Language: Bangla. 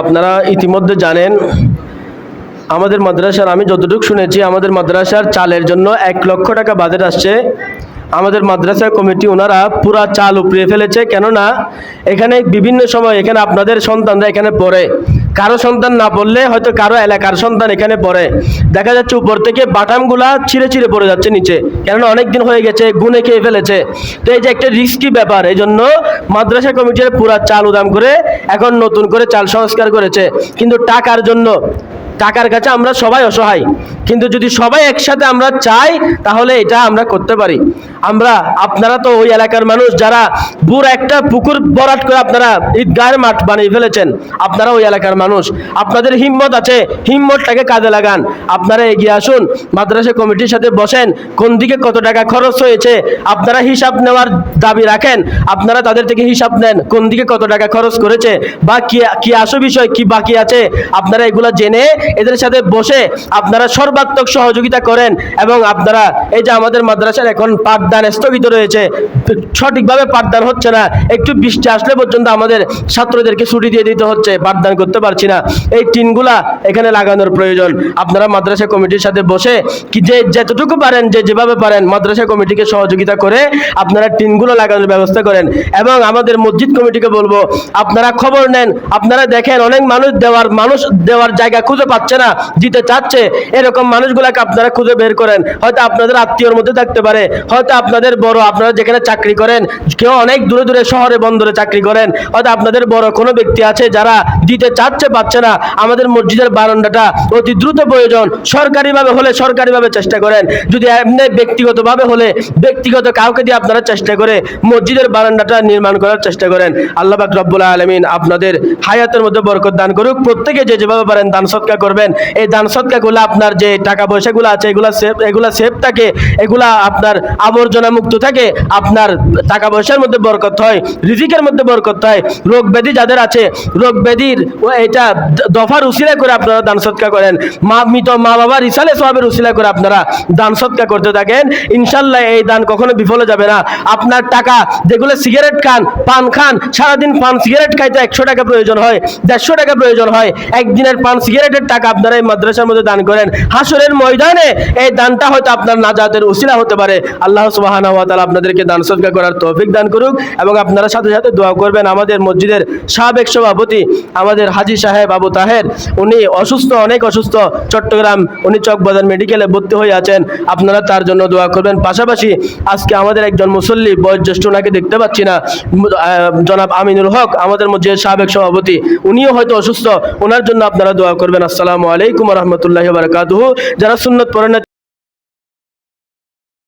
আপনারা ইতিমধ্যে জানেন, আমাদের মাদ্রাসার, আমি যতটুকু শুনেছি, আমাদের মাদ্রাসার চালের জন্য এক লক্ষ টাকা বাজেট আসছে। আমাদের মাদ্রাসা কমিটি ওনারা পুরা চাল উপড়িয়ে ফেলেছে, কেননা এখানে বিভিন্ন সময় এখানে আপনাদের সন্তানরা এখানে পড়ে। কারও সন্তান না পড়লে হয়তো কারও এলাকার সন্তান এখানে পড়ে। দেখা যাচ্ছে উপর থেকে বাটামগুলা ছিঁড়ে ছিঁড়ে পড়ে যাচ্ছে নিচে, কেননা অনেক দিন হয়ে গেছে, গুনে খেয়ে ফেলেছে। তো এই যে একটা রিস্কি ব্যাপার এই জন্য মাদ্রাসা কমিটির পুরা চাল উদাম করে এখন নতুন করে চাল সংস্কার করেছে। কিন্তু টাকার জন্য, টাকার কাছে আমরা সবাই অসহায়। কিন্তু যদি সবাই একসাথে আমরা চাই, তাহলে এটা আমরা করতে পারি। আমরা, আপনারা তো ওই এলাকার মানুষ যারা পুরো একটা পুকুর বরাট করে আপনারা ঈদগাহের মাঠ বানিয়ে ফেলেছেন, আপনারা ওই এলাকার মানুষ। আপনাদের হিম্মত আছে, হিম্মতটাকে কাজে লাগান। আপনারা এগিয়ে আসুন, মাদ্রাসা কমিটির সাথে বসেন, কোন দিকে কত টাকা খরচ হয়েছে, আপনারা হিসাব নেওয়ার দাবি রাখেন, আপনারা তাদের থেকে হিসাব নেন, কোন দিকে কত টাকা খরচ করেছে, বা কি কি আসো বিষয়, কি বাকি আছে। আপনারা এগুলো জেনে এদের সাথে বসে, আপনারা সর্বাত্মক সহযোগিতা করেন এবং আপনারা এই যে আমাদের মাদ্রাসার এখন পাঠদান স্থগিত রয়েছে, সঠিকভাবে পাঠদান হচ্ছে না, একটু বৃষ্টি আসলে পর্যন্ত আমাদের ছাত্রদেরকে ছুটি দিয়ে দিতে হচ্ছে, পাঠদান করতে পারছি না। এই টিনগুলা এখানে লাগানোর প্রয়োজন। আপনারা মাদ্রাসা কমিটির সাথে বসে কি যে যতটুকু পারেন, যে যেভাবে পারেন, মাদ্রাসা কমিটিকে সহযোগিতা করে আপনারা টিনগুলো লাগানোর ব্যবস্থা করেন এবং আমাদের মসজিদ কমিটিকে বলব, আপনারা খবর নেন, আপনারা দেখেন অনেক মানুষ দেওয়ার মানুষ দেওয়ার জায়গা খুঁজে পাচ্ছে না, দিতে চাচ্ছে, এরকম মানুষগুলাকে আপনারা খুঁজে বের করেন। হয়তো আপনাদের আত্মীয়র মধ্যে থাকতে পারে। হয়তো আপনাদের বড়, আপনারা যেখানে চাকরি করেন, কেউ অনেক দূরে দূরে শহরে, বন্দরে চাকরি করেন। হয়তো আপনাদের বড় কোনো ব্যক্তি আছে যারা দিতে চাচ্ছে, পাচ্ছে না। আমাদের মসজিদের বারান্দাটা অতি দ্রুত প্রয়োজন। সরকারিভাবে হলে সরকারিভাবে চেষ্টা করেন। যদি এমনি ব্যক্তিগতভাবে হলে ব্যক্তিগত কাউকে দিয়ে আপনারা চেষ্টা করে মসজিদের বারান্দাটা নির্মাণ করার চেষ্টা করেন। আল্লাহ পাক রব্বুল আলমিন আপনাদের হায়াতের মধ্যে বরকত দান করুক। প্রত্যেকে যে যেভাবে পারেন দান সৎকা করবেন। এই দান সৎকাগুলো আপনার যে টাকা পয়সাগুলো আছে, এগুলা সেফ এগুলা সেফ থাকে, এগুলা আপনার আবর্জনা মুক্ত থাকে, আপনার টাকা পয়সার মধ্যে বরকত হয়, রিজিকের মধ্যে বরকত হয়। রোগ ব্যাধি যাদের আছে, রোগ ব্যাধির এটা দফার উসিলা করে আপনারা দান সৎকা করেন। মা, মৃত মা বাবার ইসালে সবের উসিলা করে আপনারা দান সৎকা করতে থাকেন। ইনশাল্লাহ এই দান কখনো বিফলে যাবে না। আপনার টাকা, যেগুলো সিগারেট খান, পান খান, সারাদিন পান সিগারেট খাইতে একশো টাকা প্রয়োজন হয়, দেড়শো টাকা প্রয়োজন হয়। একদিনের পান সিগারেটের টাকা আপনারা এই মাদ্রাসার মধ্যে দান করেন। হাসরের ময়দানে এই দানটা হয়তো আপনার নাজাতের উসিলা হতে পারে। আল্লাহ সুবাহানা তাআলা আপনাদেরকে দান সদকা করার তৌফিক দান করুক এবং আপনারা সাথে সাথে দোয়া করবেন আমাদের মসজিদের সাবেক সভাপতি আমাদের হাজি সাহেব আবু তাহের। উনি অসুস্থ, অনেক অসুস্থ, চট্টগ্রাম। উনি চকবাজার মেডিকেলে ভর্তি হয়ে আছেন। আপনারা তার জন্য দোয়া করবেন। পাশাপাশি আজকে আমাদের একজন মুসল্লি, বয়োজ্যেষ্ঠ ওনাকে দেখতে পাচ্ছি না। জনাব আমিনুল হক, আমাদের মসজিদের সাবেক সভাপতি। উনিও হয়তো অসুস্থ ওনার জন্য আপনারা দোয়া করবেন। আসসালামু আলাইকুম রহমতুল্লাহ বারকাতুহু। যারা সুন্নত পড়ে না